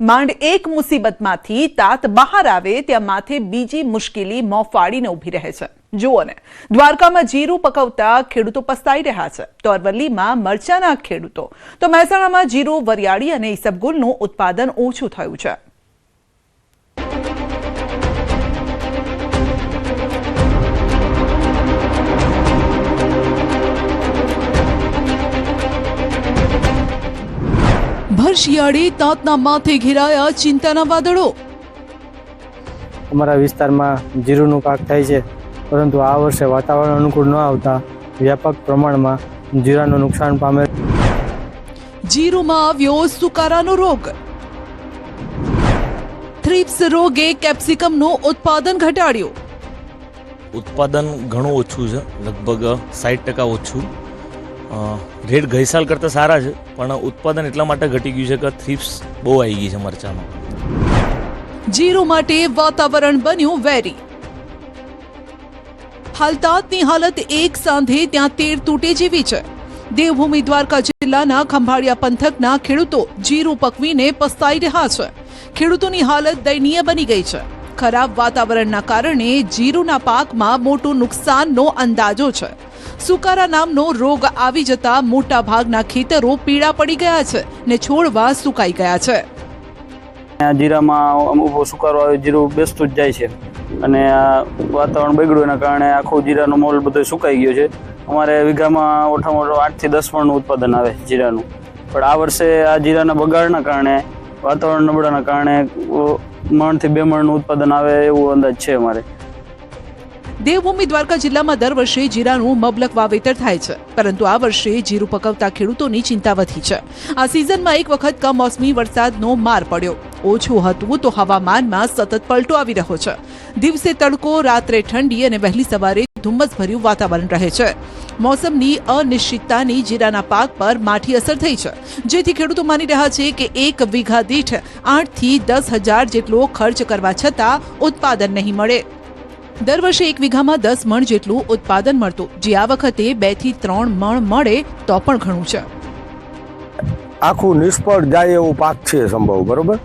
માંડ એક મુસીબતમાંથી તાત બહાર આવે ત્યાં માથે બીજી મુશ્કેલી મોં ફાડીને ઊભી રહે છે. જુઓ ને, દ્વારકામાં જીરું પકવતા ખેડૂતો પસ્તાઈ રહ્યા છે. તો અરવલ્લીમાં મરચાના ખેડૂતો. તો મહેસાણામાં જીરું વરિયાળી અને ઈસબગુલનું ઉત્પાદન ઓછું થયું છે. ભર શિયાળે તાતના માથે ઘેરાયા ચિંતાના વાદળો. અમારા વિસ્તારમાં જીરુંનું પાક થાય છે પરંતુ આ વર્ષે વાતાવરણ અનુકૂળ ન આવતા વ્યાપક પ્રમાણમાં જીરાનું નુકસાન પામે જીરુમાં આવ્યો સુકારાનો રોગ. થ્રિપ્સ રોગે કેપ્સિકમનું ઉત્પાદન ઘટાડ્યું. ઉત્પાદન ઘણું ઓછું છે લગભગ સાઠ ટકા ઓછું. રેટ ગઈ સાલ કરતાં સારા છે, પણ ઉત્પાદન એટલા માટે ઘટી ગયું છે કે થ્રીપ્સ બહુ આવી ગઈ છે મરચામાં. જીરું માટે વાતાવરણ બન્યું વેરી. હાલતાતની હાલત એક સાંધે ત્યાં તેર તૂટે જેવી છે. દેવભૂમિ દ્વારકા જિલ્લાના ખંભાળિયા પંથકના ખેડૂતો જીરું પકવીને પસ્તાઈ રહ્યા છે. ખેડૂતોની હાલત દયનીય બની ગઈ છે. ખરાબ વાતાવરણના કારણે જીરુના પાકમાં મોટું નુકસાનનો અંદાજો છે. સુકારા નામનો રોગ આવી જતા મોટા ભાગના ખેતરો પીળા પડી ગયા છે ને છોડવા સુકાઈ ગયા છે. જીરામાં અમુક સુકારો આવે જીરું બેસતું જ જાય છે. અને આ વાતાવરણ બગડ્યું એના કારણે આખો જીરાનો મોલ બધો સુકાઈ ગયો છે. અમારે વીઘામાં ઓછામાં ઓછું આઠથી દસ મણનું ઉત્પાદન આવે જીરાનું. પણ આ વર્ષે આ જીરાના બગાડના કારણે, વાતાવરણ નબળાના કારણે મણથી બે મણનું ઉત્પાદન આવે એવું અંદાજ છે અમારે. દેવભૂમિ દ્વારકા જિલ્લામાં દર વર્ષે જીરાનું મબલક વાવેતર થાય છે. પરંતુ આ વર્ષે જીરું પકવતા ખેડૂતોની ચિંતા વધી છે. આ સિઝનમાં એક વખત કમોસમી વરસાદનો માર પડ્યો. ઓછું હતું તો હવામાનમાં સતત પલટો આવી રહ્યો છે. દિવસે તડકો, રાત્રે ઠંડી અને વહેલી સવારે ધુમ્મસભર્યું વાતાવરણ રહે છે. મોસમની અનિશ્ચિતતાની જીરાના પાક પર માઠી અસર થઈ છે. જેથી ખેડૂતો માની રહ્યા છે કે એક વીઘા દીઠ આઠથી દસ હજાર જેટલો ખર્ચ કરવા છતાં ઉત્પાદન નહીં મળે. દર વર્ષે એક વીઘામાં દસ મણ જેટલું ઉત્પાદન મળતું. જે આ વખતે બેથી ત્રણ મણ મળે તો પણ ઘણું છે. આખું નિષ્ફળ જાય એવું પાક છે સંભવ બરોબર?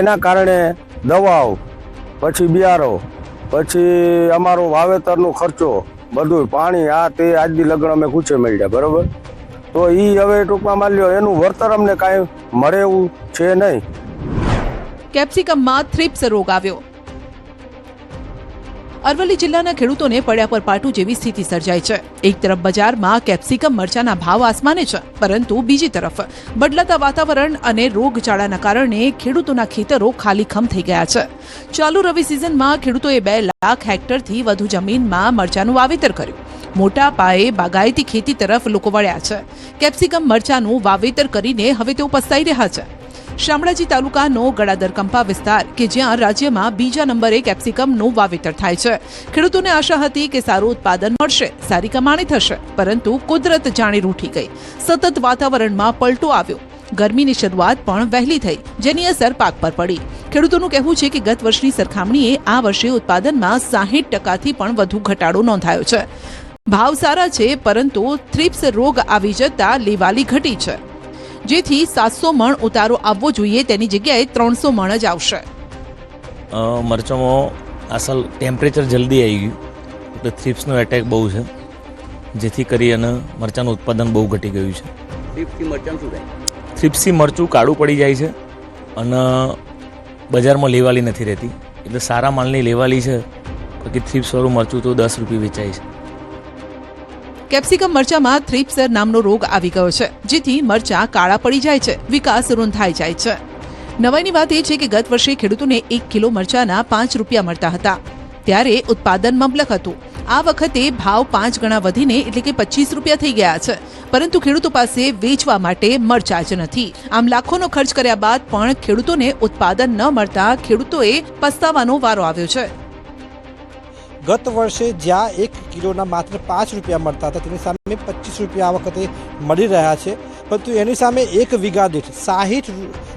એના કારણે દવાઓ પછી બિયારો પછી અમારો વાવેતરનો ખર્ચો બધું પાણી આ તે આજની લગ્ન અમે કૂચે મળ્યા બરોબર? તો એ હવે ટૂંકમાં માની લ્યો એનું વળતર અમને કાંઈ મળે એવું છે નહીં. કેપ્સિકમમાં થ્રિપ્સ રોગ આવ્યો. અરવલ્લી જિલ્લાના ખેડૂતોને પડ્યા પર પાટું જેવી સ્થિતિ સર્જાઈ છે. એક તરફ બજારમાં કેપ્સિકમ મરચાના ભાવ આસમાને છે, પરંતુ બીજી તરફ બદલાતા વાતાવરણ અને રોગચાળાના કારણે ખેડૂતોના ખેતરો ખાલીખમ થઈ ગયા છે. ચાલુ રવિ સિઝનમાં ખેડૂતોએ બે લાખ હેક્ટરથી વધુ જમીનમાં મરચાનું વાવેતર કર્યું. મોટા પાયે બાગાયતી ખેતી તરફ લોકો વળ્યા છે. કેપ્સિકમ મરચાનું વાવેતર કરીને હવે તેઓ પસ્તાઈ રહ્યા છે. શામળાજી તાલુકાનો ગળાદર કંપા વિસ્તાર, કે જ્યાં રાજ્યમાં બીજા નંબરે કેપ્સિકમનું વાવેતર થાય છે. ખેડૂતોને આશા હતી કે સારું ઉત્પાદન મળશે, સારી કમાણી થશે, પરંતુ કુદરત જાણે રૂઠી ગઈ. સતત વાતાવરણમાં પલટો આવ્યો. ગરમીની શરૂઆત પણ વહેલી થઈ, જેની અસર પાક પર પડી. ખેડૂતોનું કહેવું છે કે ગત વર્ષની સરખામણીએ આ વર્ષે ઉત્પાદનમાં સાહીઠ ટકાથી પણ વધુ ઘટાડો નોંધાયો છે. ભાવ સારા છે, પરંતુ થ્રિપ્સ રોગ આવી જતા લેવાલી ઘટી છે. જેથી સાતસો મણ ઉતારો આવવો જોઈએ. તેની જગ્યાએ ત્રણસો મણ જ આવશે. અ, મરચામાં આ ટેમ્પરેચર જલ્દી આવી ગયું. એટલે થ્રીપ્સનો એટેક બહુ છે. જેથી કરી અને મરચાંનું ઉત્પાદન બહુ ઘટી ગયું છે. થ્રીપ્સથી મરચું કાળું પડી જાય છે અને બજારમાં લેવાલી નથી રહેતી. એટલે સારા માલની લેવાલી છે. બાકી થ્રીપ્સવાળું મરચું તો દસ રૂપિયા વેચાય છે. કેપ્સિકમ મરચામાં થ્રિપ્સર નામનો રોગ આવી ગયો છે, જેથી મરચા કાળા પડી જાય છે, વિકાસ રૂંધાઈ જાય છે. નવાઈની વાત એ છે કે ગત વર્ષે ખેડૂતોને એક કિલો મરચાના પાંચ રૂપિયા મળતા હતા. ત્યારે ઉત્પાદન મબલક હતું. આ વખતે ભાવ પાંચ ગણા વધીને એટલે કે પચીસ રૂપિયા થઈ ગયા છે. પરંતુ ખેડૂતો પાસે વેચવા માટે મરચા જ નથી. આમ લાખોનો ખર્ચ કર્યા બાદ પણ ખેડૂતોને ઉત્પાદન ન મળતા ખેડૂતોએ પસ્તાવાનો વારો આવ્યો છે. ગત વર્ષે જ્યાં એક કિલોના માત્ર પાંચ રૂપિયા મળતા હતા, તેની સામે પચીસ રૂપિયા આ વખતે મળી રહ્યા છે. પરંતુ એની સામે એક વીઘા દીઠ સાહીઠ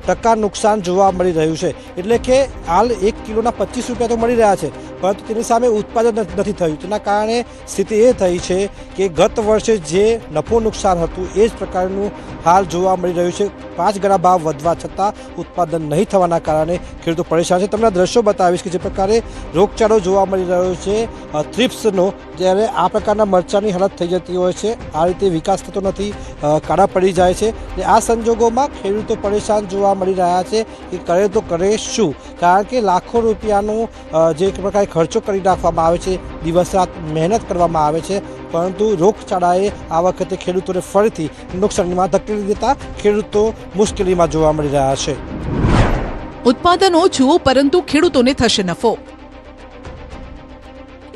ટકા નુકસાન જોવા મળી રહ્યું છે. એટલે કે હાલ એક કિલોના પચીસ રૂપિયા તો મળી રહ્યા છે. પરંતુ તેની સામે ઉત્પાદન નથી થયું. તેના કારણે સ્થિતિ એ થઈ છે કે ગત વર્ષે જે નફો નુકસાન હતું, એ જ પ્રકારનું હાલ જોવા મળી રહ્યું છે. પાંચ ગણા ભાવ વધવા છતાં ઉત્પાદન નહીં થવાના કારણે ખેડૂતો પરેશાન છે. તમને દ્રશ્યો બતાવીશ કે જે પ્રકારે રોગચાળો જોવા મળી રહ્યો છે. થ્રિપ્સનો, જ્યારે આ પ્રકારના મરચાંની હાલત થઈ જતી હોય છે, આ રીતે વિકાસ થતો નથી કાળા પડી જાય છે. ને આ સંજોગોમાં ખેડૂતો પરેશાન જોવા મળી રહ્યા છે કે કરે તો કરે શું? કારણ કે લાખો રૂપિયાનું જે પ્રકારે ખર્ચો કરી નાખવામાં આવે છે, દિવસ રાત મહેનત કરવામાં આવે છે, પરંતુ રોગચાળાએ આ વખતે ખેડૂતોને ફરીથી નુકસાનીમાં ધકેલી દેતા ખેડૂતો મુશ્કેલીમાં જોવા મળી રહ્યા છે. ઉત્પાદન ઓછું પરંતુ ખેડૂતોને થશે નફો.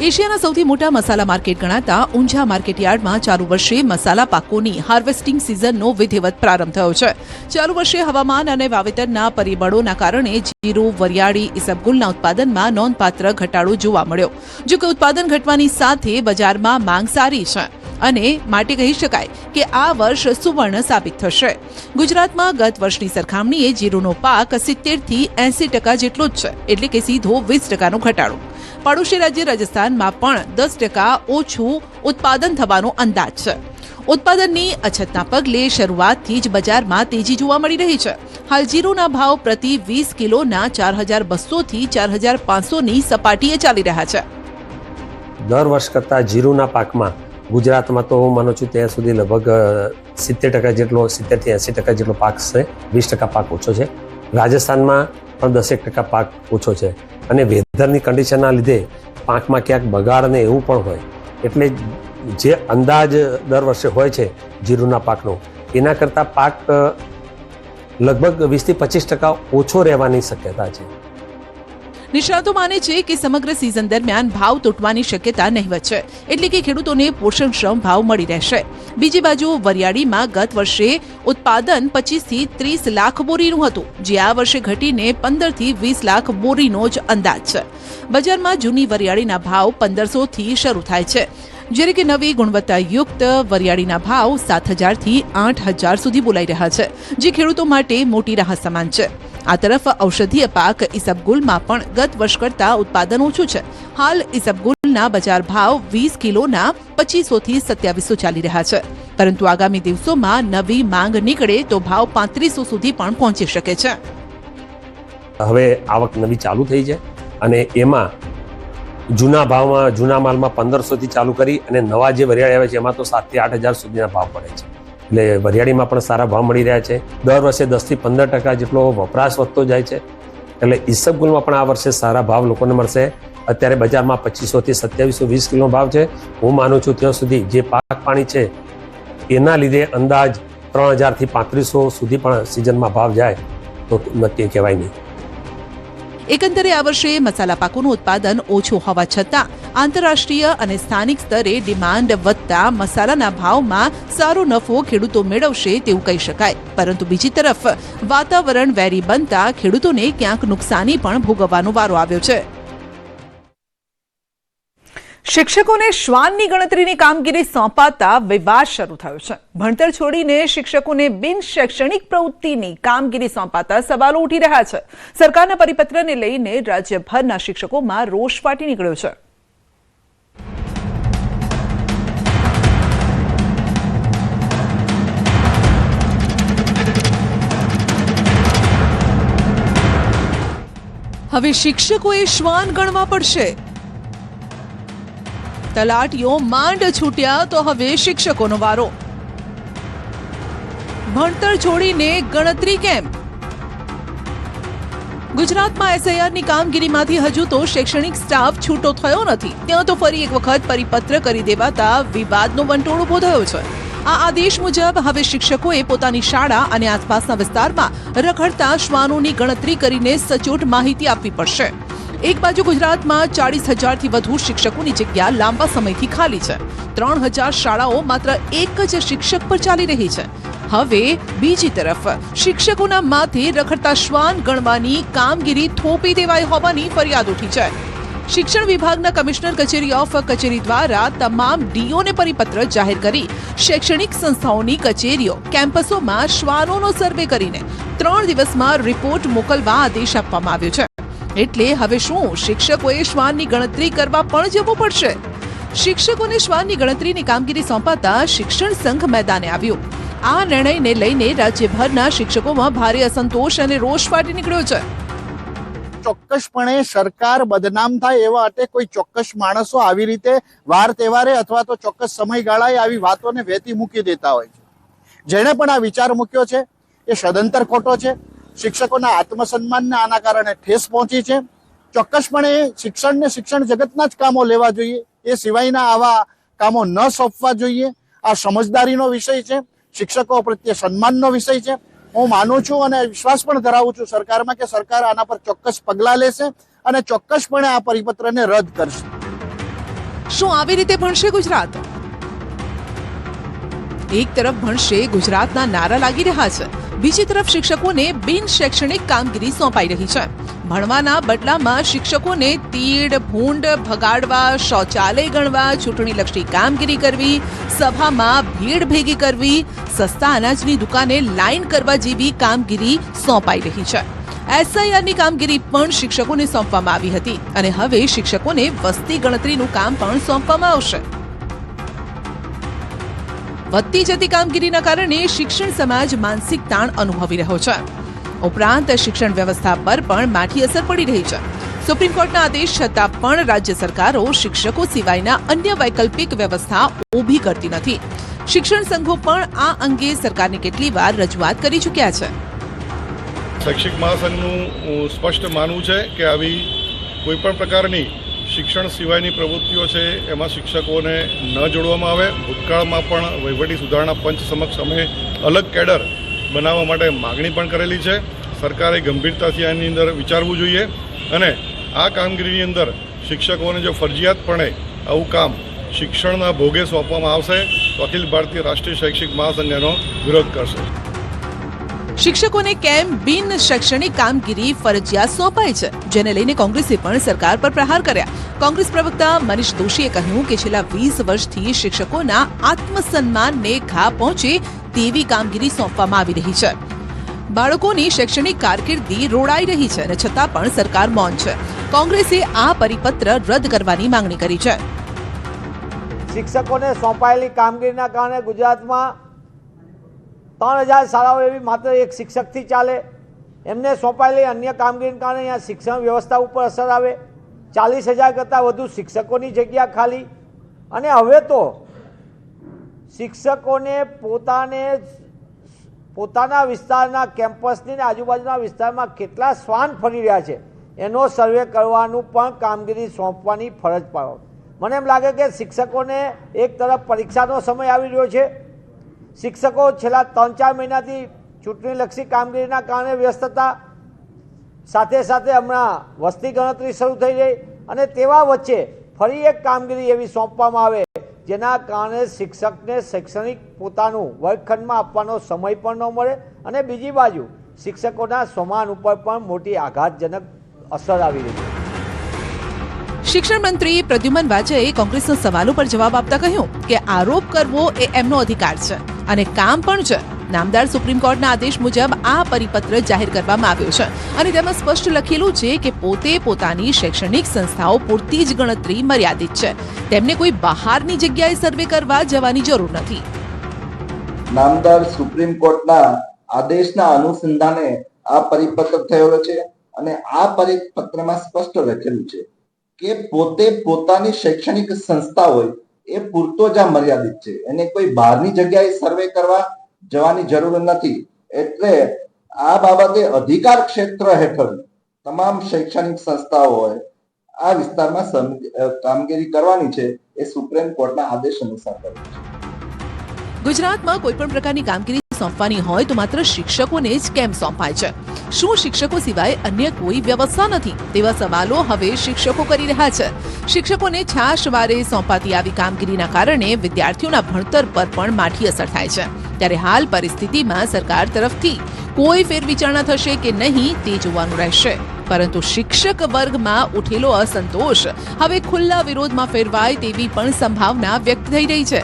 એશિયાના સૌથી મોટા મસાલા માર્કેટ ગણાતા ઊંઝા માર્કેટયાર્ડમાં ચાલુ વર્ષે મસાલા પાકોની હાર્વેસ્ટિંગ સિઝનનો વિધિવત પ્રારંભ થયો છે. ચાલુ વર્ષે હવામાન અને વાવેતરના પરિબળોના કારણે જીરું, વરિયાળી ઇસબગુલના ઉત્પાદનમાં નોંધપાત્ર ઘટાડો જોવા મળ્યો, જો કે ઉત્પાદન ઘટવાની સાથે બજારમાં માંગ સારી છે અને માટે કહી શકાય કે આ વર્ષ સુવર્ણ સાબિત થશે. ગુજરાતમાં ગત વર્ષની સરખામણીએ જીરુનો પાક સિત્તેરથી એંસી ટકા જેટલો જ છે, એટલે કે સીધો વીસ ટકાનો ઘટાડો. પડોશી રાજ્ય રાજસ્થાનમાં પણ દસ ટકા ઓછું ઉત્પાદન થવાનો અંદાજ છે. ઉત્પાદનની અછતના પગલે શરૂઆતથી જ બજારમાં તેજી જોવા મળી રહી છે. હાલ જીરુના ભાવ પ્રતિ વીસ કિલોના ચાર હજાર બસોથી ચાર હજાર પાંચસોની સપાટીએ ચાલી રહ્યા છે. દર વર્ષ કરતાં જીરુના પાકમાં ગુજરાતમાં તો હું માનું છું ત્યાં સુધી લગભગ સિત્તેર ટકા જેટલો, સિત્તેરથી એંસી ટકા જેટલો પાક છે, વીસ ટકા પાક ઓછો છે. રાજસ્થાનમાં પણ દસેક ટકા પાક ઓછો છે. અને વેધરની કન્ડિશનના લીધે પાકમાં ક્યાંક બગાડ ને એવું પણ હોય. એટલે જે અંદાજ દર વર્ષે હોય છે જીરુના પાકનો, એના કરતાં પાક લગભગ વીસથી પચીસ ટકા ઓછો રહેવાની શક્યતા છે. નિષ્ણાતો માને છે કે સમગ્ર સિઝન દરમિયાન ભાવ તૂટવાની શક્યતા નહીવત છે. એટલે કે ખેડૂતોને પોષણક્ષમ ભાવ મળી રહેશે. બીજી બાજુ વરિયાળીમાં ગત વર્ષે ઉત્પાદન પચીસથી ત્રીસ લાખ બોરીનું હતું, જે આ વર્ષે ઘટીને પંદરથી વીસ લાખ બોરીનો જ અંદાજ છે. બજારમાં જૂની વરિયાળીના ભાવ પંદરસોથી શરૂ થાય છે. જ્યારે કે નવી ગુણવત્તાયુક્ત વરિયાળીના ભાવ સાત હજારથી આઠ હજાર સુધી બોલાઈ રહ્યા છે, જે ખેડૂતો માટે મોટી રાહત સમાન છે. આ તરફ ઔષધીય પાક ઇસબગુલમાં પણ ગત વર્ષ કરતા ઉત્પાદન ઓછું છે. હાલ ઇસબગુલના બજાર ભાવ વીસ કિલોના પચીસોથી સત્યાવીસો ચાલી રહ્યા છે. પરંતુ આગામી દિવસોમાં નવી માંગ નીકળે તો ભાવ પાંત્રીસો સુધી પણ પહોંચી શકે છે. હવે આવક નવી ચાલુ થઈ છે અને એમાં જૂના ભાવમાં, જૂના માલમાં પંદરસોથી ચાલુ કરી અને નવા જે વરિયાળી આવે છે એમાં તો સાતથી આઠ હજાર સુધીના ભાવ પડે છે. એટલે વરિયાળીમાં પણ સારા ભાવ મળી રહ્યા છે. દર વર્ષે દસથી પંદર ટકા જેટલો વપરાશ વધતો જાય છે. એટલે ઈસબગુલમાં પણ આ વર્ષે સારા ભાવ લોકોને મળશે. અત્યારે બજારમાં પચીસોથી સત્યાવીસો વીસ કિલો ભાવ છે. હું માનું છું ત્યાં સુધી જે પાક પાણી છે, એના લીધે અંદાજ ત્રણ હજારથી પાંત્રીસો સુધી પણ સિઝનમાં ભાવ જાય. તો નક્કી કહેવાય નહીં. એકંદરે આ વર્ષે મસાલા પાકોનું ઉત્પાદન ઓછું હોવા છતાં આંતરરાષ્ટ્રીય અને સ્થાનિક સ્તરે ડિમાન્ડ વધતા મસાલાના ભાવમાં સારો નફો ખેડૂતો મેળવશે તેવું કહી શકાય. પરંતુ બીજી તરફ વાતાવરણ વેરી બનતા ખેડૂતોને ક્યાંક નુકસાની પણ ભોગવવાનો વારો આવ્યો છે. શિક્ષકોને શ્વાનની ગણતરીની કામગીરી સોંપાતા વિવાદ શરૂ થયો છે. ભણતર છોડીને શિક્ષકોને બિન શૈક્ષણિક પ્રવૃત્તિની કામગીરી સોંપાતા સવાલો ઉઠી રહ્યા છે. સરકારના પરિપત્રને લઈને રાજ્યભરના શિક્ષકોમાં રોષ ફાટી નીકળ્યો છે. હવે શિક્ષકોએ શ્વાન ગણવા પડશે. તલાટીઓ માંડ છૂટ્યા તો હવે શિક્ષકોનો વારો. ભણતર છોડીને ગણતરી કેમ? ગુજરાતમાં એસઆઈઆરની કામગીરીમાંથી હજુ તો શૈક્ષણિક સ્ટાફ છૂટો થયો નથી. ત્યાં તો ફરી એક વખત પરિપત્ર કરી દેવાતા વિવાદનો વંટોળ ઊભો થયો છે. આ આદેશ મુજબ હવે શિક્ષકોએ પોતાની શાળા અને આસપાસના વિસ્તારમાં રખડતા શ્વાનોની ગણતરી કરીને સચોટ માહિતી આપવી પડશે. એક બાજુ ગુજરાતમાં ચાળીસ હજારથી વધુ શિક્ષકોની જગ્યા લાંબા સમયથી ખાલી છે. ત્રણ હજાર શાળાઓ માત્ર એક જ શિક્ષક પર ચાલી રહી છે. હવે બીજી તરફ, શિક્ષકોના માથે રખડતા શ્વાન ગણવાની કામગીરી થોપી દેવાઈ હોવાની ફરિયાદ ઉઠી છે. શિક્ષણ વિભાગના કમિશનર કચેરી ઓફ કચેરી દ્વારા તમામ ડીઓને પરિપત્ર જાહેર કરી શૈક્ષણિક સંસ્થાઓની કચેરીઓ, કેમ્પસોમાં શ્વાનોનો સર્વે કરીને ત્રણ દિવસમાં રિપોર્ટ મોકલવા આદેશ આપવામાં આવ્યો છે. એટલે હવે શું? શિક્ષકોએ શ્વાનની ગણતરી કરવા પણ જવું પડશે. શિક્ષકોને શ્વાનની ગણતરીની કામગીરી સોંપાતા શિક્ષણ સંઘ મેદાને આવ્યું. આ નિર્ણયને લઈને રાજ્યભરના શિક્ષકોમાં ભારે અસંતોષ અને રોષ ફાટી નીકળ્યો છે. ચોક્કસપણે સરકાર બદનામ થાય એવા માટે કોઈ ચોક્કસ માણસો આવી રીતે વાર તહેવારે અથવા તો ચોક્કસ સમયગાળાએ આવી વાતોને વહેતી મૂકી દેતા હોય છે. જેણે પણ આ વિચાર મૂક્યો છે, એ સદંતર ખોટો છે. શિક્ષકોના આત્મસન્માનને આના કારણે ઠેસ પહોંચી છે. ચોક્કસપણે શિક્ષણને શિક્ષણ જગતના જ કામો લેવા જોઈએ. એ સિવાયના આવા કામો ન સોંપવા જોઈએ. આ સમજદારીનો વિષય છે. શિક્ષકો પ્રત્યે સન્માનનો વિષય છે. હું માનું છું અને વિશ્વાસ પણ ધરાવું છું સરકારમાં કે સરકાર આના પર ચોક્કસ પગલાં લેશે અને ચોક્કસપણે આ પરિપત્રને રદ કરશે. શું આવી રીતે ભણશે ગુજરાત? એક તરફ ભણશે, ગુજરાતના નારા લાગી રહ્યા છે. બીજી તરફ શિક્ષકોને બિન શૈક્ષણિક કામગીરી સોંપાઈ રહી છે. ભણવાના બદલામાં શિક્ષકોને તીડ, ભૂંડ, ભગાડવા, શૌચાલય ગણવા, ચૂંટણીલક્ષી કામગીરી કરવી, સભામાં ભીડ ભેગી કરવી, સસ્તા અનાજની દુકાને લાઈન કરવા જેવી કામગીરી સોંપાઈ રહી છે. એસઆઈઆરની કામગીરી પણ શિક્ષકોને સોંપવામાં આવી હતી અને હવે શિક્ષકોને વસ્તી ગણતરીનું કામ પણ સોંપવામાં આવશે. વધતી જતી કામગીરીના કારણે શિક્ષણ સમાજ માનસિક તાણ અનુભવી રહ્યો છે. ઉપરાંત શિક્ષણ વ્યવસ્થા પર પણ માઠી અસર પડી રહી છે. સુપ્રીમ કોર્ટના આદેશ છતાં પણ રાજ્ય સરકારો શિક્ષકો સિવાયના અન્ય વૈકલ્પિક વ્યવસ્થા ઊભી કરતી નથી. શિક્ષણ સંઘો પણ આ અંગે સરકારને કેટલી વાર રજૂઆત કરી ચૂક્યા છે. શૈક્ષિક મહાસંઘનું સ્પષ્ટ માનવું છે કે આવી કોઈપણ પ્રકારની શિક્ષણ સિવાયની પ્રવૃત્તિઓ છે, એમાં શિક્ષકોને ન જોડવામાં આવે. ભૂતકાળમાં પણ વહીવટી સુધારણા પંચ સમક્ષ અમે અલગ કેડર બનાવવા માટે માગણી પણ કરેલી છે. સરકારે ગંભીરતાથી આની અંદર વિચારવું જોઈએ અને આ કામગીરીની અંદર શિક્ષકોને જો ફરજિયાતપણે આવું કામ શિક્ષણના ભોગે સોંપવામાં આવશે, તો અખિલ ભારતીય રાષ્ટ્રીય શૈક્ષિક મહાસંઘ વિરોધ કરશે. શિક્ષકોને કેમ બિન શૈક્ષણિક કામગીરી ફરજિયાત સોંપાય છે? જેને લઈને કોંગ્રેસે પણ સરકાર પર પ્રહાર કર્યા. કોંગ્રેસ પ્રવક્તા મનીષ દોશીએ કહ્યું કે છેલ્લા વીસ વર્ષથી શિક્ષકોના આત્મસન્માનને ઘા પહોંચે તેવી કામગીરી સોંપવામાં આવી રહી છે. બાળકોની શૈક્ષણિક કારકિર્દી રોડાઈ રહી છે અને છતાં પણ સરકાર મૌન છે. કોંગ્રેસે આ પરિપત્ર રદ કરવાની માંગણી કરી છે. શિક્ષકોને સોંપાયેલી કામગીરીના કારણે ગુજરાતમાં ત્રણ હજાર શાળાઓ એવી માત્ર એક શિક્ષકથી ચાલે. એમને સોંપાયેલી અન્ય કામગીરીને કારણે અહીંયા શિક્ષણ વ્યવસ્થા ઉપર અસર આવે. ચાલીસ હજાર કરતાં વધુ શિક્ષકોની જગ્યા ખાલી. અને હવે તો શિક્ષકોને પોતાને પોતાના વિસ્તારના કેમ્પસની આજુબાજુના વિસ્તારમાં કેટલા શ્વાન ફરી રહ્યા છે, એનો સર્વે કરવાનું પણ કામગીરી સોંપવાની ફરજ પાડો. મને એમ લાગે કે શિક્ષકોને એક તરફ પરીક્ષાનો સમય આવી રહ્યો છે શિક્ષકો છેલ્લા ત્રણ ચાર મહિનાથી ચૂંટણીલક્ષી કામગીરીના કારણે વ્યસ્ત હતા. સાથે સાથે હમણાં વસ્તી ગણતરી શરૂ થઈ ગઈ અને તેવા વચ્ચે ફરી એક કામગીરી એવી સોંપવામાં આવે, જેના કારણે શિક્ષકને શૈક્ષણિક પોતાનું વર્ગખંડમાં આપવાનો સમય પણ ન મળે અને બીજી બાજુ શિક્ષકોના સમાન ઉપર પણ મોટી આઘાતજનક અસર આવી રહી છે. શિક્ષણ મંત્રી પ્રદ્યુમન વાજેએ કોંગ્રેસના સવાલો પર જવાબ આપતા કહ્યું કે આરોપ કરવો એ એમનો અધિકાર છે. અને કામ પણ છે. નામદાર સુપ્રીમ કોર્ટના આદેશ મુજબ આ પરિપત્ર જાહેર કરવામાં આવ્યો છે. અને તેમાં સ્પષ્ટ લખેલું છે કે પોતે પોતાની શૈક્ષણિક સંસ્થાઓ પૂરતી જ ગણતરી મર્યાદિત છે. તેમને કોઈ બહારની જગ્યાએ સર્વે કરવા જવાની જરૂર નથી. નામદાર સુપ્રીમ કોર્ટના આદેશના અનુસંધાને આ પરિપત્ર થયો છે અને આ પરિપત્રમાં સ્પષ્ટ લખેલું છે કે પોતે પોતાની શૈક્ષણિક સંસ્થા હોય એ પૂરતો જ આ મર્યાદિત છે. એને કોઈ બહારની જગ્યાએ સર્વે કરવા જવાની જરૂર નથી. એટલે આ બાબતે અધિકાર ક્ષેત્ર હેઠળ તમામ શૈક્ષણિક સંસ્થાઓ હોય, આ વિસ્તારમાં કામગીરી કરવાની છે એ સુપ્રીમ કોર્ટના આદેશ અનુસાર કરવી છે. ગુજરાતમાં કોઈ પણ પ્રકારની કામગીરી સોંપવાની હોય તો માત્ર શિક્ષકોને જ કેમ સોંપાય છે? શું શિક્ષકો સિવાય અન્ય કોઈ વ્યવસ્થા નથી? તેવા સવાલો હવે શિક્ષકો કરી રહ્યા છે. શિક્ષકોને છાશવારે સોંપાતી આવી કામગીરીના કારણે વિદ્યાર્થીઓના ભણતર પર પણ માઠી અસર થાય છે. ત્યારે હાલ પરિસ્થિતિમાં સરકાર તરફથી કોઈ ફેરવિચારણા થશે કે નહીં તે જોવાનું રહેશે. પરંતુ શિક્ષક વર્ગમાં ઉઠેલો અસંતોષ હવે ખુલ્લા વિરોધમાં ફેરવાય તેવી પણ સંભાવના વ્યક્ત થઈ રહી છે.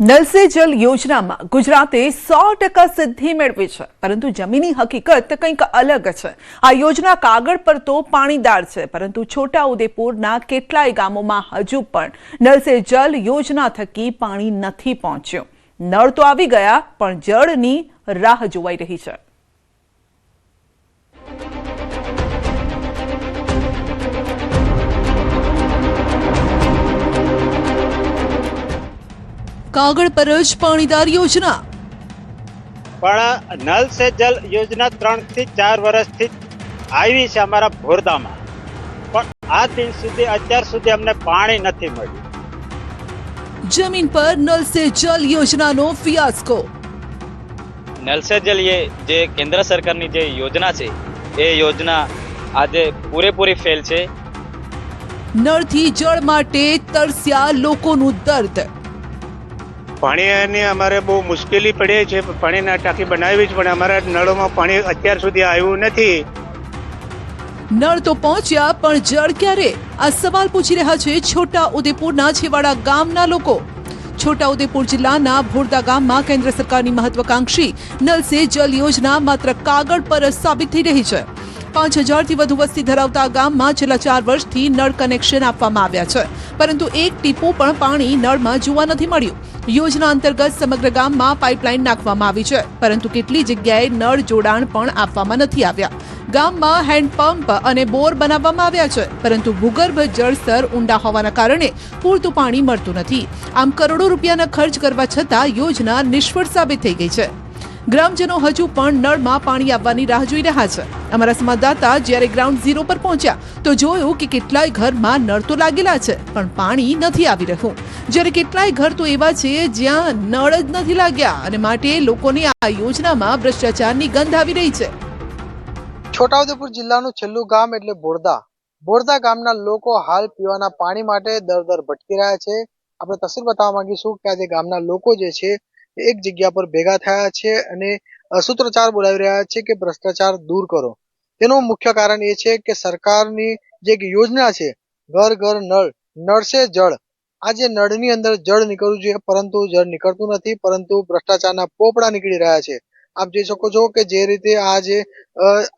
નલ જલ યોજનામાં ગુજરાતે સો ટકા સિદ્ધિ મેળવી છે. પરંતુ જમીની હકીકત કંઈક અલગ છે. આ યોજના કાગળ પર તો પાણીદાર છે, પરંતુ છોટા ઉદેપુરના કેટલાય ગામોમાં હજુ પણ નલ સે જલ યોજના થકી પાણી નથી પહોંચ્યું. નળ તો આવી ગયા, પણ જળની રાહ જોવાઈ રહી છે. કાગળ પર જ પાણીદાર યોજના. પણ નલ સે જલ યોજના ત્રણથી ચાર વર્ષથી આવી છે અમારા ભોરદામાં. પણ આ દિન સુધી અત્યાર સુધી અમને પાણી નથી મળ્યું. જમીન પર નલ સે જલ યોજનાનો ફિયાસ્કો. નલ સે જલ એ જે કેન્દ્ર સરકારની જે યોજના છે એ યોજના આજે પૂરેપૂરી ફેલ છે. નળથી જળ માટે તરસ્યા લોકોનું દર્દ. પાણીની અમારે બહુ મુશ્કેલી પડે છે પાણીના ટાંકી બનાવી છે પણ અમારા નળોમાં પાણી અત્યાર સુધી આવ્યું નથી. નળ તો પહોંચ્યા, પણ જળ ક્યારે? આ સવાલ પૂછી રહ્યા છે છોટા ઉદેપુરના છેવાડા ગામના લોકો. છોટા ઉદેપુર જિલ્લાના ભોરદા ગામમાં કેન્દ્ર સરકારની મહત્વાકાંક્ષી નલ સે જલ યોજના માત્ર કાગળ પર સાબિત થઈ રહી છે. પાંચ હજારથી વધુ વસ્તી ધરાવતા ગામમાં છેલ્લા ચાર વર્ષથી નળ કનેક્શન આપવામાં આવ્યા છે. પરંતુ એક ટીપું પણ પાણી નળમાં જોવા નથી મળ્યું. યોજના અંતર્ગત સમગ્ર ગામમાં પાઇપલાઇન નાખવામાં આવી છે. પરંતુ કેટલી જગ્યાએ નળ જોડાણ પણ આપવામાં નથી આવ્યા. ગામમાં હેન્ડપંપ અને બોર બનાવવામાં આવ્યા છે. પરંતુ ભૂગર્ભ જળસ્તર ઊંડા હોવાના કારણે પૂરતું પાણી મળતું નથી. આમ કરોડો રૂપિયાના ખર્ચ કરવા છતાં યોજના નિષ્ફળ સાબિત થઈ ગઈ છે. ગ્રામજનો હજુ પણ નળમાં પાણી આવવાની રાહ જોઈ રહ્યા છે. અમારા સંવાદદાતા જ્યારે ગ્રાઉન્ડ ઝીરો પર પહોંચ્યા, તો જોયું કે કેટલાય ઘરમાં નળ તો લાગેલા છે, પણ પાણી નથી આવી રહ્યું. જ્યારે કેટલાય ઘર તો એવા છે જ્યાં નળ જ નથી લાગ્યા અને માટે લોકોને આ યોજનામાં ભ્રષ્ટાચારની ગંધ આવી રહી છે. છોટાઉદેપુર જિલ્લાનું છેલ્લું ગામ એટલે બોરદા. બોરદા ગામના લોકો હાલ પીવાના પાણી માટે દર દર ભટકી રહ્યા છે. આપણે તસવીર બતાવવા માંગીશું કે આજે ગામના લોકો જે છે એક જગ્યા પર ભેગા થયા છે અને સૂત્રોચ્ચાર બોલાવી રહ્યા છે કે ભ્રષ્ટાચાર દૂર કરો. તેનું મુખ્ય કારણ એ છે કે સરકારની જે યોજના છે, ઘર ઘર, નળ નળ સે જળ. આ જે નળની અંદર જળ નીકળવું જોઈએ, પરંતુ જળ નીકળતું નથી, પરંતુ ભ્રષ્ટાચારના પોપડા નીકળી રહ્યા છે. આપ જોઈ શકો છો કે જે રીતે આ જે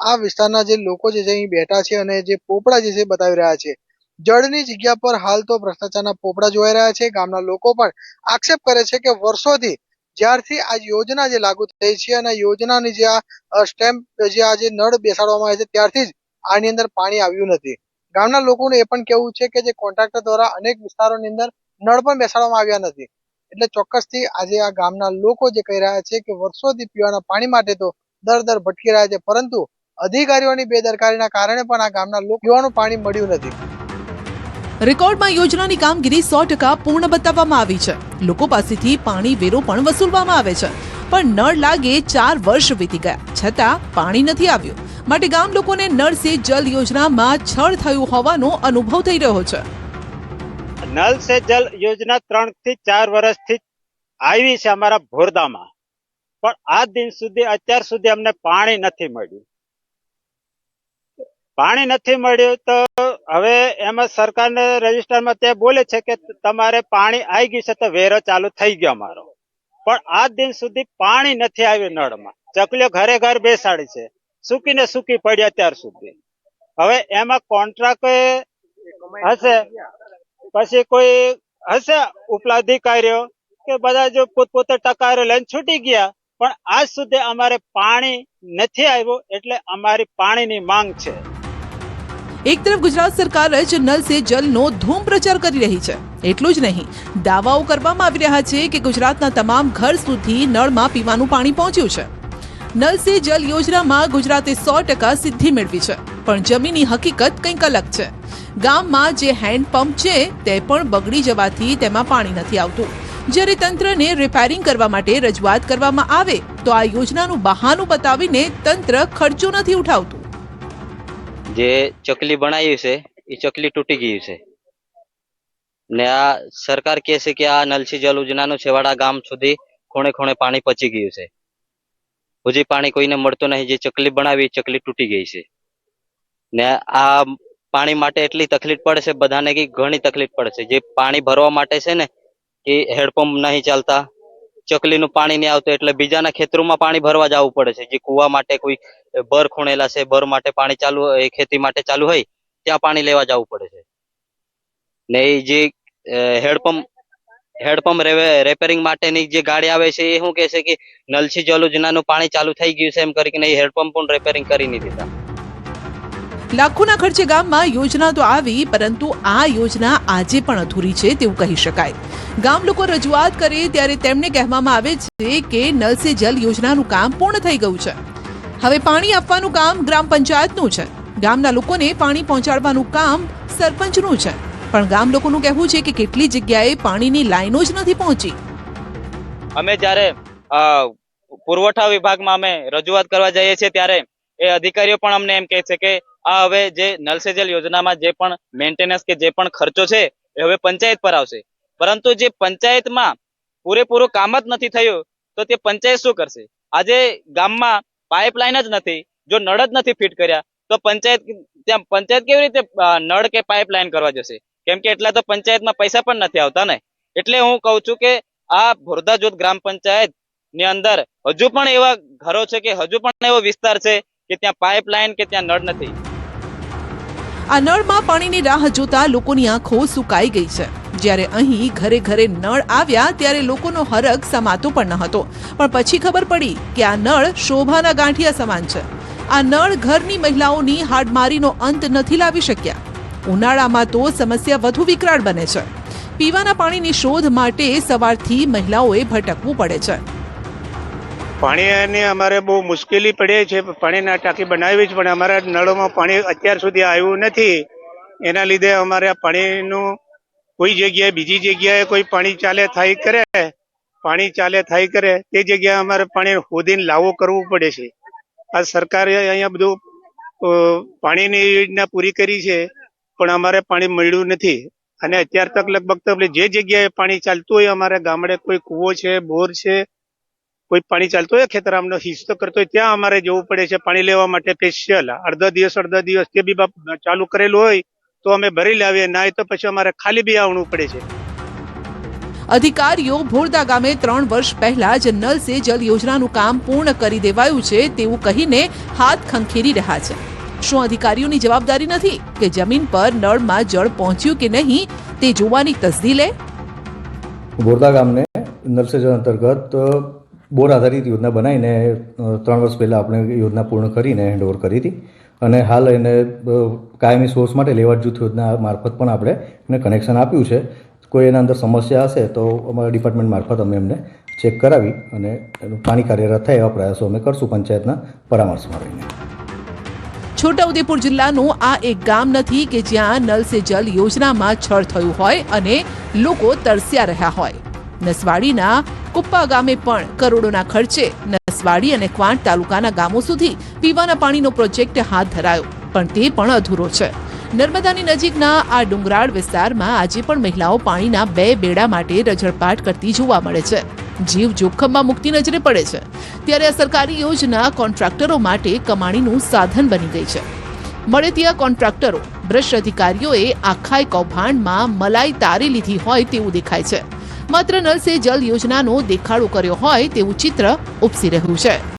આ વિસ્તારના જે લોકો જે છે અહીં બેઠા છે અને જે પોપડા જે છે બતાવી રહ્યા છે. જળની જગ્યા પર હાલ તો ભ્રષ્ટાચારના પોપડા જોવાઈ રહ્યા છે, ગામના લોકો પણ આક્ષેપ કરે છે કે વર્ષોથી જ્યારથી આ યોજના જે લાગુ થઈ છે અને યોજનાની જે આ સ્ટેમ્પ જે આ નળ બેસાડવામાં આવે છે, ત્યારથી જ આની અંદર પાણી આવ્યું નથી. ગામના લોકોનું એ પણ કહેવું છે કે જે કોન્ટ્રાક્ટર દ્વારા અનેક વિસ્તારોની અંદર નળ પણ બેસાડવામાં આવ્યા નથી. એટલે ચોક્કસથી આજે આ ગામના લોકો જે કહી રહ્યા છે કે વર્ષોથી પીવાના પાણી માટે તો દર દર ભટકી રહ્યા છે, પરંતુ અધિકારીઓની બેદરકારીના કારણે પણ આ ગામના લોકો પીવાનું પાણી મળ્યું નથી. રેકોર્ડમાં યોજનાની કામગીરી સો ટકા પૂર્ણ બતાવવામાં આવી છે. લોકો પાસેથી પાણી વેરો પણ વસૂલવામાં આવે છે. પણ નળ લાગે ચાર વર્ષ વીતી ગયા. છતાં પાણી નથી આવ્યું. માટે ગામ લોકોને નળ સે જલ યોજનામાં છળ થયું હોવાનો અનુભવ થઈ રહ્યો છે. નલ સે જલ યોજના ત્રણથી ચાર વર્ષથી આવી છે અમારા ભોરદામાં. પણ આ દિન સુધી, અત્યાર સુધી અમને પાણી નથી મળ્યું. પાણી નથી મળ્યું તો હવે એમાં સરકારને રજિસ્ટરમાં તે બોલે છે કે તમારે પાણી આવી ગયું છે તો વેરો ચાલુ થઈ ગયો અમારો. પણ આ દિન સુધી પાણી નથી આવ્યું નળમાં. ચકલીઓ ઘરે ઘર બેસાડી છે. સૂકીને સૂકી પડ્યા ત્યાર સુધી. હવે એમાં કોન્ટ્રાક્ટ હશે. પછી કોઈ હશે ઉપલા અધિકારીઓ કે બધા જો પોતપોતે ટકારો લઈને છૂટી ગયા, પણ આજ સુધી અમારે પાણી નથી આવ્યું એટલે અમારી પાણીની માંગ છે. એક તરફ ગુજરાત સરકાર જ નલ સે જલનો ધૂમ પ્રચાર કરી રહી છે. એટલું જ નહીં, દાવાઓ કરવામાં આવી રહ્યા છે કે ગુજરાતના તમામ ઘર સુધી નળમાં પીવાનું પાણી પહોંચ્યું છે. નલ સે જલ યોજનામાં ગુજરાતે સો ટકા સિદ્ધિ મેળવી છે, પણ જમીની હકીકત કંઈક અલગ છે. ગામમાં જે હેન્ડપંપ છે, તે પણ બગડી જવાથી તેમાં પાણી નથી આવતું. જ્યારે તંત્રને રિપેરિંગ કરવા માટે રજૂઆત કરવામાં આવે, તો આ યોજનાનું બહાનું બતાવીને તંત્ર ખર્ચો નથી ઉઠાવતું. જે ચકલી બનાવી છે, એ ચકલી તૂટી ગઈ છે. ને આ સરકાર કહે છે કે આ નલસી જલ યોજનાનું છેવાડા ગામ સુધી ખૂણે ખૂણે પાણી પચી ગયું છે. હજી પાણી કોઈને મળતું નહીં, જે ચકલી બનાવી ચકલી તૂટી ગઈ છે. ને આ પાણી માટે એટલી તકલીફ પડે છે, બધાને કે ઘણી તકલીફ પડે છે. જે પાણી ભરવા માટે છે ને કે હેડપંપ નહીં ચાલતા. ચકલીનું પાણી નહીં આવતું, એટલે બીજાના ખેતરોમાં પાણી ભરવા જવું પડે છે. જે કુવા માટે કોઈ બર ખૂણેલા છે બર માટે પાણી ચાલુ ખેતી માટે ચાલુ હોય, ત્યાં પાણી લેવા જવું પડે છે. ને એ જે હેડપંપ હેડપંપ રેપેરિંગ માટેની જે ગાડી આવે છે, એ શું કહે છે કે નલસી જલ યોજનાનું પાણી ચાલુ થઈ ગયું છે, એમ કરીને એ હેડપંપ પણ રેપેરિંગ કરી નહીં દીધા. લાખોના ખર્ચે ગામમાં યોજના તો આવી, પરંતુ આ યોજના આજે પણ અધૂરી છે તેવું કહી શકાય. ગામ લોકો રજૂઆત કરે ત્યારે તેમને કહેવામાં આવે છે કે નલ સે જલ યોજનાનું કામ પૂર્ણ થઈ ગયું છે. હવે પાણી આપવાનું કામ ગ્રામ પંચાયતનું છે. ગામના લોકોને પાણી પહોંચાડવાનું કામ સરપંચનું છે. પણ ગામ લોકોનું કહેવું છે કે કેટલી જગ્યાએ પાણીની લાઈનો જ નથી પહોંચી. અમે જ્યારે પુરવઠા વિભાગમાં અમે રજૂઆત કરવા જઈએ છીએ ત્યારે એ અધિકારીઓ પણ અમને એમ કહે છે કે આ હવે જે નલ સે જલ યોજનામાં જે પણ મેન્ટેનન્સ કે જે પણ ખર્ચો છે એ હવે પંચાયત પર આવશે. પરંતુ જે પંચાયતમાં પૂરેપૂરું કામ જ નથી થયું, તો તે પંચાયત શું કરશે? આજે ગામમાં પાઇપલાઇન જ નથી. જો નળ જ નથી ફિટ કર્યા, તો પંચાયત ત્યાં પંચાયત કેવી રીતે નળ કે પાઇપલાઇન કરવા જશે? કેમ કે એટલા તો પંચાયતમાં પૈસા પણ નથી આવતા ને. એટલે હું કહું છું કે આ ભોરદા જૂથ ગ્રામ પંચાયતની અંદર હજુ પણ એવા ઘરો છે કે હજુ પણ એવો વિસ્તાર છે કે ત્યાં પાઇપલાઇન કે ત્યાં નળ નથી. આ નળમાં પાણીની રાહ જોતા લોકોની આંખો સુકાઈ ગઈ છે. જ્યારે અહીં ઘરે ઘરે નળ આવ્યા ત્યારે લોકોનો હરખ સમાતો પણ ન હતો. પણ પછી ખબર પડી કે આ નળ શોભાના ગાંઠિયા સમાન છે. આ નળ ઘરની મહિલાઓની હાડમારીનો અંત નથી લાવી શક્યા. ઉનાળામાં તો સમસ્યા વધુ વિકરાળ બને છે. પીવાના પાણીની શોધ માટે સવારથી મહિલાઓએ ભટકવું પડે છે. પાણીની અમારે બહુ મુશ્કેલી પડે છે. પાણીના ટાંકી બનાવી છે, પણ અમારા નળોમાં પાણી અત્યાર સુધી આવ્યું નથી. એના લીધે અમારે પાણીનું કોઈ જગ્યાએ બીજી જગ્યાએ કોઈ પાણી ચાલે થાય કરે, પાણી ચાલે થાય કરે, તે જગ્યાએ અમારે પાણી હોદીને લાવો કરવું પડે છે. આ સરકારે અહીંયા બધું પાણીની યોજના પૂરી કરી છે, પણ અમારે પાણી મળ્યું નથી. અને અત્યાર તક લગભગ તો જે જગ્યાએ પાણી ચાલતું હોય અમારે ગામડે કોઈ કૂવો છે, બોર છે, કોઈ પાણી ચાલતું હોય ખેતરામનો હિસ્સો કરતો હોય, ત્યાં અમારે જવું પડે છે પાણી લેવા માટે સ્પેશિયલ અડધા દિવસ અડધા દિવસ તે બી ચાલુ કરેલું હોય તો અમે ભરી લાવીએ ના તો પછી અમારે ખાલી બી આવવું પડે છે. અધિકારીઓ ભોરદા ગામે ત્રણ વર્ષ પહેલા જ નલ સે જલ યોજનાનું કામ પૂર્ણ કરી દેવાયું છે તેવું કહીને હાથ ખંખેરી રહ્યા છે. શું અધિકારીઓની જવાબદારી નથી કે જમીન પર નળમાં જળ પહોંચ્યું કે નહીં તે જોવાની તસદી લે? બોરદા ગામને નલ સે જળ અંતર્ગત બોર આધારિત યોજના બનાવીને ત્રણ વર્ષ પહેલાં આપણે યોજના પૂર્ણ કરીને હેન્ડઓવર કરી હતી. અને હાલ એને કાયમી સોર્સ માટે લેવાટ જૂથ યોજના મારફત પણ આપણે એને કનેક્શન આપ્યું છે. કોઈ એના અંદર સમસ્યા હશે તો અમારા ડિપાર્ટમેન્ટ મારફત અમે એમને ચેક કરાવી અને એનું પાણી કાર્યરત થાય એવા પ્રયાસો અમે કરશું પંચાયતના પરામર્શમાં રહીને. છોટાઉદેપુર જિલ્લાનું આ એક ગામ નથી કે જ્યાં નલ સે જલ યોજનામાં છળ થયું હોય અને લોકો તરસ્યા રહ્યા હોય. નસવાડીના કુપ્પા ગામે પણ કરોડોના ખર્ચે નસવાડી અને ક્વાંટ તાલુકાના ગામો સુધી પીવાના પાણીનો પ્રોજેક્ટ હાથ ધરાયો. પણ તે પણ અધૂરો છે. નર્મદાની નજીકના આ ડુંગરાળ વિસ્તારમાં આજે પણ મહિલાઓ પાણીના બે બેડા માટે રઝળપાટ કરતી જોવા મળે છે. જીવ જોખમમાં મુક્તિ નજરે પડે છે. ત્યારે આ સરકારી યોજના કોન્ટ્રાક્ટરો માટે કમાણીનું સાધન બની ગઈ છે. મળે ત્યાં કોન્ટ્રાક્ટરો. ભ્રષ્ટ અધિકારીઓએ આખાય કૌભાંડમાં મલાઈ તારી લીધી હોય તેવું દેખાય છે. માત્ર નલ સે જલ યોજનાનો દેખાડો કર્યો હોય તેવું ચિત્ર ઉપસી રહ્યું છે.